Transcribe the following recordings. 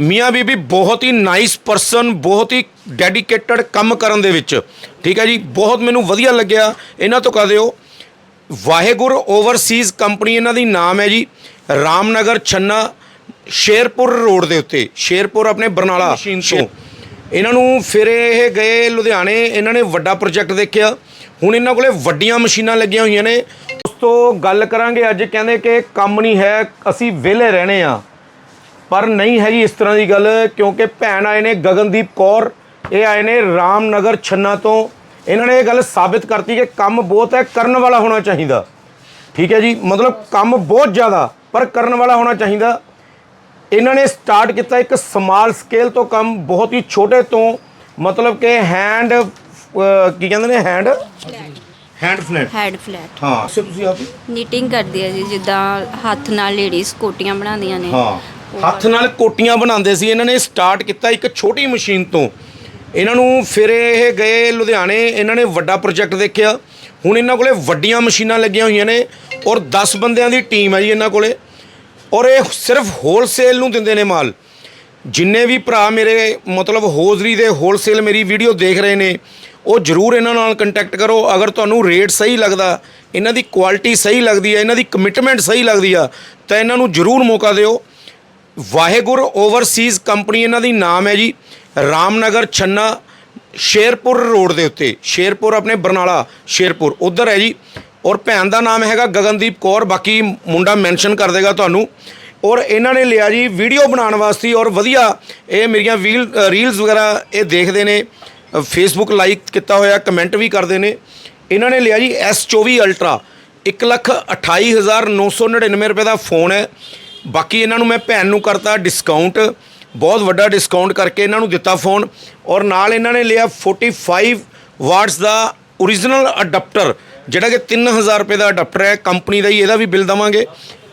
ਮੀਆਂ ਬੀਬੀ ਬਹੁਤ ਹੀ nice person ਬਹੁਤ ਹੀ dedicated ਕੰਮ ਕਰਨ ਦੇ ਵਿੱਚ। ਠੀਕ ਹੈ ਜੀ? ਬਹੁਤ ਮੈਨੂੰ ਵਧੀਆ ਲੱਗਿਆ। ਇਹਨਾਂ ਤੋਂ ਕਹਦੇ ਹੋ ਵਾਹਿਗੁਰ ਓਵਰਸੀਜ਼ ਕੰਪਨੀ ਇਹਨਾਂ ਦੀ ਨਾਮ ਹੈ ਜੀ ਰਾਮਨਗਰ ਛੰਨਾ ਸ਼ੇਰਪੁਰ ਰੋਡ ਦੇ ਉੱਤੇ। ਸ਼ੇਰਪੁਰ ਆਪਣੇ ਬਰਨਾਲਾ ਤੋਂ। ਇਹਨਾਂ ਨੂੰ ਫਿਰ ਇਹ ਗਏ ਲੁਧਿਆਣੇ ਇਹਨਾਂ ਨੇ ਵੱਡਾ ਪ੍ਰੋਜੈਕਟ ਦੇਖਿਆ। ਹੁਣ ਇਹਨਾਂ ਕੋਲੇ ਵੱਡੀਆਂ ਮਸ਼ੀਨਾਂ ਲੱਗੀਆਂ ਹੋਈਆਂ ਨੇ। ਉਸ ਤੋਂ ਗੱਲ ਕਰਾਂਗੇ ਅੱਜ ਕਹਿੰਦੇ ਕਿ ਕੰਮ ਨਹੀਂ ਹੈ ਅਸੀਂ ਵਿਹਲੇ ਰਹਿਣੇ ਆ। ਪਰ ਨਹੀਂ ਹੈਗੀ ਇਸ ਤਰ੍ਹਾਂ ਦੀ ਗੱਲ ਕਿਉਂਕਿ ਭੈਣ ਆਏ ਨੇ ਗਗਨਦੀਪ ਕੌਰ ਇਹ ਆਏ ਨੇ ਰਾਮਨਗਰ ਛੰਨਾ ਤੋਂ। ਇਹਨਾਂ ਨੇ ਇਹ ਗੱਲ ਸਾਬਿਤ ਕਰਤੀ ਕਿ ਕੰਮ ਬਹੁਤ ਹੈ ਕਰਨ ਵਾਲਾ ਹੋਣਾ ਚਾਹੀਦਾ। ਠੀਕ ਹੈ ਜੀ ਮਤਲਬ ਕੰਮ ਬਹੁਤ ਜ਼ਿਆਦਾ ਪਰ ਕਰਨ ਵਾਲਾ ਹੋਣਾ ਚਾਹੀਦਾ। ਇਹਨਾਂ ਨੇ ਸਟਾਰਟ ਕੀਤਾ ਇੱਕ ਸਮਾਲ ਸਕੇਲ ਤੋਂ ਕੰਮ ਬਹੁਤ ਹੀ ਛੋਟੇ ਤੋਂ ਮਤਲਬ ਕਿ ਹੈਂਡ ਕੀ ਕਹਿੰਦੇ ਨੇ hand hand flat head flat ਹਾਂ ਸੇ ਤੁਸੀਂ ਆਪ ਨੀਟਿੰਗ ਕਰਦੀ ਹੈ ਜੀ ਜਿੱਦਾਂ ਹੱਥ ਨਾਲ ਲੇਡੀਜ਼ ਕੋਟੀਆਂ ਬਣਾਉਂਦੀਆਂ ਨੇ। ਹਾਂ। ਹੱਥ ਨਾਲ ਕੋਟੀਆਂ ਬਣਾਉਂਦੇ ਸੀ, ਇਹਨਾਂ ਨੇ ਸਟਾਰਟ ਕੀਤਾ ਇੱਕ ਛੋਟੀ ਮਸ਼ੀਨ ਤੋਂ। ਇਹਨਾਂ ਨੂੰ ਫਿਰ ਇਹ ਗਏ ਲੁਧਿਆਣੇ, ਇਹਨਾਂ ਨੇ ਵੱਡਾ ਪ੍ਰੋਜੈਕਟ ਦੇਖਿਆ। ਹੁਣ ਇਹਨਾਂ ਕੋਲੇ ਵੱਡੀਆਂ ਮਸ਼ੀਨਾਂ ਲੱਗੀਆਂ ਹੋਈਆਂ ਨੇ ਔਰ 10 ਬੰਦਿਆਂ ਦੀ ਟੀਮ ਹੈ ਜੀ ਇਹਨਾਂ ਕੋਲੇ। ਔਰ ਇਹ ਸਿਰਫ ਹੋਲਸੇਲ ਨੂੰ ਦਿੰਦੇ ਨੇ ਮਾਲ। ਜਿੰਨੇ ਵੀ ਭਰਾ ਮੇਰੇ, ਮਤਲਬ ਹੋਜ਼ਰੀ ਦੇ ਹੋਲਸੇਲ ਮੇਰੀ ਵੀਡੀਓ ਦੇਖ ਰਹੇ ਨੇ, ਉਹ ਜਰੂਰ ਇਹਨਾਂ ਨਾਲ ਕੰਟੈਕਟ ਕਰੋ। ਅਗਰ ਤੁਹਾਨੂੰ ਰੇਟ ਸਹੀ ਲੱਗਦਾ, ਇਹਨਾਂ ਦੀ ਕੁਆਲਿਟੀ ਸਹੀ ਲੱਗਦੀ ਹੈ, ਇਹਨਾਂ ਦੀ ਕਮਿਟਮੈਂਟ ਸਹੀ ਲੱਗਦੀ ਆ, ਤਾਂ ਇਹਨਾਂ ਨੂੰ ਜਰੂਰ ਮੌਕਾ ਦਿਓ। ਵਾਹਿਗੁਰੂ ਓਵਰਸੀਜ਼ ਕੰਪਨੀ ਇਹਨਾਂ ਦੀ ਨਾਮ ਹੈ ਜੀ, ਰਾਮਨਗਰ ਛੰਨਾ ਸ਼ੇਰਪੁਰ ਰੋਡ ਦੇ ਉੱਤੇ। ਸ਼ੇਰਪੁਰ ਆਪਣੇ ਬਰਨਾਲਾ ਸ਼ੇਰਪੁਰ, ਉਧਰ ਹੈ ਜੀ। ਔਰ ਭੈਣ ਦਾ ਨਾਮ ਹੈਗਾ ਗਗਨਦੀਪ ਕੌਰ, ਬਾਕੀ ਮੁੰਡਾ ਮੈਂਸ਼ਨ ਕਰ ਦੇਗਾ ਤੁਹਾਨੂੰ। ਔਰ ਇਹਨਾਂ ਨੇ ਲਿਆ ਜੀ ਵੀਡੀਓ ਬਣਾਉਣ ਵਾਸਤੇ ਔਰ ਵਧੀਆ ਇਹ ਮੇਰੀਆਂ ਵੀਲ, ਰੀਲਸ ਵਗੈਰਾ ਇਹ ਦੇਖਦੇ ਨੇ, ਫੇਸਬੁੱਕ ਲਾਈਕ ਕੀਤਾ ਹੋਇਆ, ਕਮੈਂਟ ਵੀ ਕਰਦੇ ਨੇ। ਇਹਨਾਂ ਨੇ ਲਿਆ ਜੀ S24 ਅਲਟਰਾ। 128999 ਰੁਪਏ ਦਾ ਫੋਨ ਹੈ। ਬਾਕੀ ਇਹਨਾਂ ਨੂੰ ਮੈਂ ਭੈਣ ਨੂੰ ਕਰਤਾ ਡਿਸਕਾਊਂਟ ਬਹੁਤ ਵੱਡਾ ਡਿਸਕਾਊਂਟ ਕਰਕੇ ਇਹਨਾਂ ਨੂੰ ਦਿੱਤਾ ਫੋਨ ਔਰ ਨਾਲ ਇਹਨਾਂ ਨੇ ਲਿਆ 45 ਵਾਟਸ ਦਾ origignal ਅਡਾਪਟਰ ਜਿਹੜਾ ਕਿ 3000 ਰੁਪਏ ਦਾ ਅਡਾਪਟਰ ਹੈ ਕੰਪਨੀ ਦਾ ਹੀ ਇਹਦਾ ਵੀ ਬਿੱਲ ਦਵਾਂਗੇ।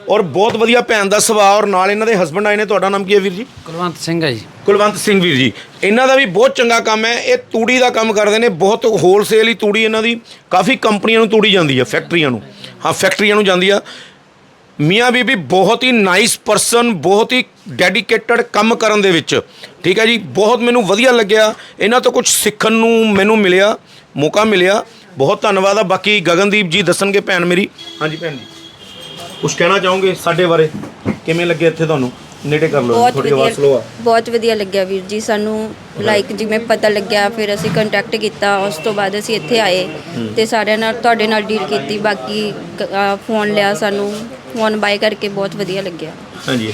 ਔਰ ਬਹੁਤ ਵਧੀਆ ਭੈਣ ਦਾ ਸੁਭਾਅ ਔਰ ਨਾਲ ਇਹਨਾਂ ਦੇ ਹਸਬੰਡ ਆਏ ਨੇ ਤੁਹਾਡਾ ਨਾਮ ਕੀ ਹੈ ਵੀਰ ਜੀ? ਕੁਲਵੰਤ ਸਿੰਘ ਹੈ ਜੀ। ਕੁਲਵੰਤ ਸਿੰਘ ਵੀਰ ਜੀ। ਇਹਨਾਂ ਦਾ ਵੀ ਬਹੁਤ ਚੰਗਾ ਕੰਮ ਹੈ ਇਹ ਤੂੜੀ ਦਾ ਕੰਮ ਕਰਦੇ ਨੇ ਬਹੁਤ ਹੋਲਸੇਲ ਹੀ ਤੂੜੀ ਇਹਨਾਂ ਦੀ ਕਾਫੀ ਕੰਪਨੀਆਂ ਨੂੰ ਤੂੜੀ ਜਾਂਦੀ ਹੈ ਫੈਕਟਰੀਆਂ ਨੂੰ। ਹਾਂ ਫੈਕਟਰੀਆਂ ਨੂੰ ਜਾਂਦੀ ਆ। ਮੀਆਂ ਬੀਬੀ ਬਹੁਤ ਹੀ ਨਾਈਸ ਪਰਸਨ ਬਹੁਤ ਹੀ ਡੈਡੀਕੇਟਡ ਕੰਮ ਕਰਨ ਦੇ ਵਿੱਚ। ਠੀਕ ਹੈ ਜੀ? ਬਹੁਤ ਮੈਨੂੰ ਵਧੀਆ ਲੱਗਿਆ। ਇਹਨਾਂ ਤੋਂ ਕੁਝ ਸਿੱਖਣ ਨੂੰ ਮੈਨੂੰ ਮਿਲਿਆ, ਮੌਕਾ ਮਿਲਿਆ। ਬਹੁਤ ਧੰਨਵਾਦ ਆ। ਬਾਕੀ ਗਗਨਦੀਪ ਜੀ ਦੱਸਣਗੇ ਭੈਣ ਮੇਰੀ। ਹਾਂਜੀ ਭੈਣ ਜੀ। ਕੁਝ ਕਹਿਣਾ ਚਾਹੋਗੇ ਸਾਡੇ ਬਾਰੇ? ਕਿਵੇਂ ਲੱਗੇ ਇੱਥੇ ਤੁਹਾਨੂੰ? ਨੇੜੇ ਕਰ ਲਓ ਬਹੁਤ ਥੋੜੀ ਆਵਾਜ਼ ਸਲੋ ਵਧੀਆ ਆ। ਬਹੁਤ ਵਧੀਆ ਲੱਗਿਆ ਵੀਰ ਜੀ ਸਾਨੂੰ ਲਾਈਕ ਜਿਵੇਂ ਪਤਾ ਲੱਗਿਆ ਫਿਰ ਅਸੀਂ ਕੰਟੈਕਟ ਕੀਤਾ ਉਸ ਤੋਂ ਬਾਅਦ ਅਸੀਂ ਇੱਥੇ ਆਏ ਤੇ ਸਾਰਿਆਂ ਨਾਲ ਤੁਹਾਡੇ ਨਾਲ ਡੀਲ ਕੀਤੀ ਬਾਕੀ ਫੋਨ ਲਿਆ ਸਾਨੂੰ ਫੋਨ ਬਾਏ ਕਰਕੇ ਬਹੁਤ ਵਧੀਆ ਲੱਗਿਆ। ਹਾਂਜੀ।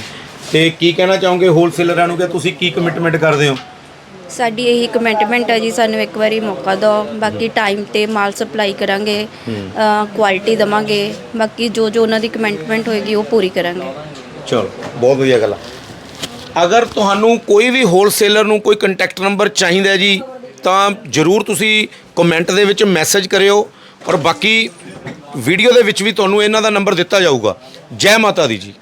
ਤੇ ਕੀ ਕਹਿਣਾ ਚਾਹੋਗੇ ਹੋਲਸੇਲਰਾਂ ਨੂੰ ਕਿ ਤੁਸੀਂ ਕੀ ਕਮਿਟਮੈਂਟ ਕਰਦੇ ਹੋ? ਸਾਡੀ ਇਹੀ ਕਮਿਟਮੈਂਟ ਹੈ ਜੀ ਸਾਨੂੰ ਇੱਕ ਵਾਰੀ ਮੌਕਾ ਦਿਓ ਬਾਕੀ ਟਾਈਮ ਤੇ ਮਾਲ ਸਪਲਾਈ ਕਰਾਂਗੇ ਕੁਆਲਿਟੀ ਦਵਾਂਗੇ ਬਾਕੀ ਜੋ ਜੋ ਉਹਨਾਂ ਦੀ ਕਮਿਟਮੈਂਟ ਹੋਏਗੀ ਉਹ ਪੂਰੀ ਕਰਾਂਗੇ। ਚਲੋ, ਬਹੁਤ ਵਧੀਆ ਗੱਲ ਆ। ਅਗਰ ਤੁਹਾਨੂੰ ਕੋਈ ਵੀ ਹੋਲਸੇਲਰ ਨੂੰ ਕੋਈ ਕੰਟੈਕਟ ਨੰਬਰ ਚਾਹੀਦਾ ਹੈ ਜੀ, ਤਾਂ ਜਰੂਰ ਤੁਸੀਂ ਕਮੈਂਟ ਦੇ ਵਿੱਚ ਮੈਸੇਜ ਕਰਿਓ ਔਰ ਬਾਕੀ ਵੀਡੀਓ ਦੇ ਵਿੱਚ ਵੀ ਤੁਹਾਨੂੰ ਇਹਨਾਂ ਦਾ ਨੰਬਰ ਦਿੱਤਾ ਜਾਊਗਾ। ਜੈ ਮਾਤਾ ਦੀ ਜੀ।